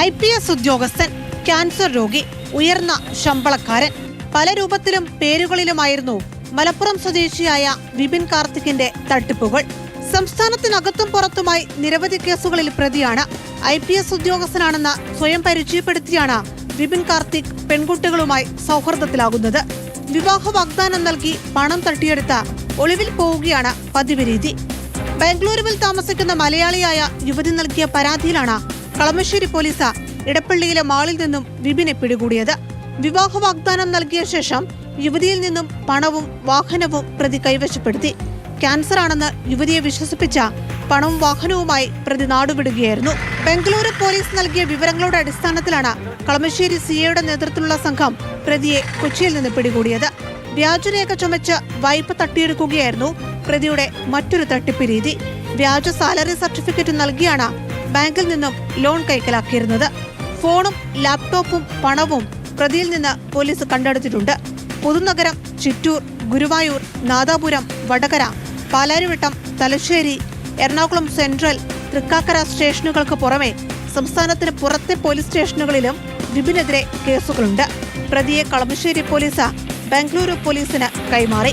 I P S ഉദ്യോഗസ്ഥൻ cancer രോഗി ഉയർന്ന ശമ്പളക്കാരൻ. പല രൂപത്തിലും പേരുകളിലുമായിരുന്നു മലപ്പുറം സ്വദേശിയായ വിപിൻ കാർത്തിക്കിന്റെ തട്ടിപ്പുകൾ. സംസ്ഥാനത്തിനകത്തും പുറത്തുമായി നിരവധി കേസുകളിൽ പ്രതിയാണ് ഐ പി എസ് ഉദ്യോഗസ്ഥനാണെന്ന് സ്വയം പരിചയപ്പെടുത്തിയാണ് വിപിൻ കാർത്തിക് പെൺകുട്ടികളുമായി സൗഹൃദത്തിലാകുന്നത്. വിവാഹ വാഗ്ദാനം നൽകി പണം തട്ടിയെടുത്ത ഒളിവിൽ പോവുകയാണ് പതിവ് രീതി. ബംഗളൂരുവിൽ താമസിക്കുന്ന മലയാളിയായ യുവതി നൽകിയ പരാതിയിലാണ് കളമശ്ശേരി പോലീസ് ഇടപ്പള്ളിയിലെ മാളിൽ നിന്നും വിപിനെ പിടികൂടിയത്. വിവാഹ വാഗ്ദാനം നൽകിയ ശേഷം യുവതിയിൽ നിന്നും പണവും വാഹനവും പ്രതി കൈവശപ്പെടുത്തി. ക്യാൻസർ ആണെന്ന് യുവതിയെ വിശ്വസിപ്പിച്ച പണവും വാഹനവുമായി പ്രതി നാടുവിടുകയായിരുന്നു. ബംഗളൂരു പോലീസ് നൽകിയ വിവരങ്ങളുടെ അടിസ്ഥാനത്തിലാണ് കളമശ്ശേരി സിഐയുടെ നേതൃത്വത്തിലുള്ള സംഘം പ്രതിയെ കൊച്ചിയിൽ നിന്ന് പിടികൂടിയത്. വ്യാജരേഖ ചുമച്ച് വായ്പ തട്ടിയെടുക്കുകയായിരുന്നു പ്രതിയുടെ മറ്റൊരു തട്ടിപ്പ് രീതി. വ്യാജ സാലറി സർട്ടിഫിക്കറ്റ് നൽകിയാണ് ബാങ്കിൽ നിന്നും ലോൺ കൈക്കലാക്കിയിരുന്നത്. ഫോണും ലാപ്ടോപ്പും പണവും പ്രതിയിൽ നിന്ന് പോലീസ് കണ്ടെടുത്തിട്ടുണ്ട്. പുതുനഗരം ചിറ്റൂർ ഗുരുവായൂർ നാദാപുരം വടകര പാലാരിവട്ടം തലശ്ശേരി എറണാകുളം സെൻട്രൽ തൃക്കാക്കര സ്റ്റേഷനുകൾക്ക് പുറമെ സംസ്ഥാനത്തിന് പുറത്തെ പോലീസ് സ്റ്റേഷനുകളിലും വിപിനെതിരെ കേസുകളുണ്ട്. പ്രതിയെ കളമശ്ശേരി പോലീസ് ബംഗളൂരു പോലീസിന് കൈമാറി.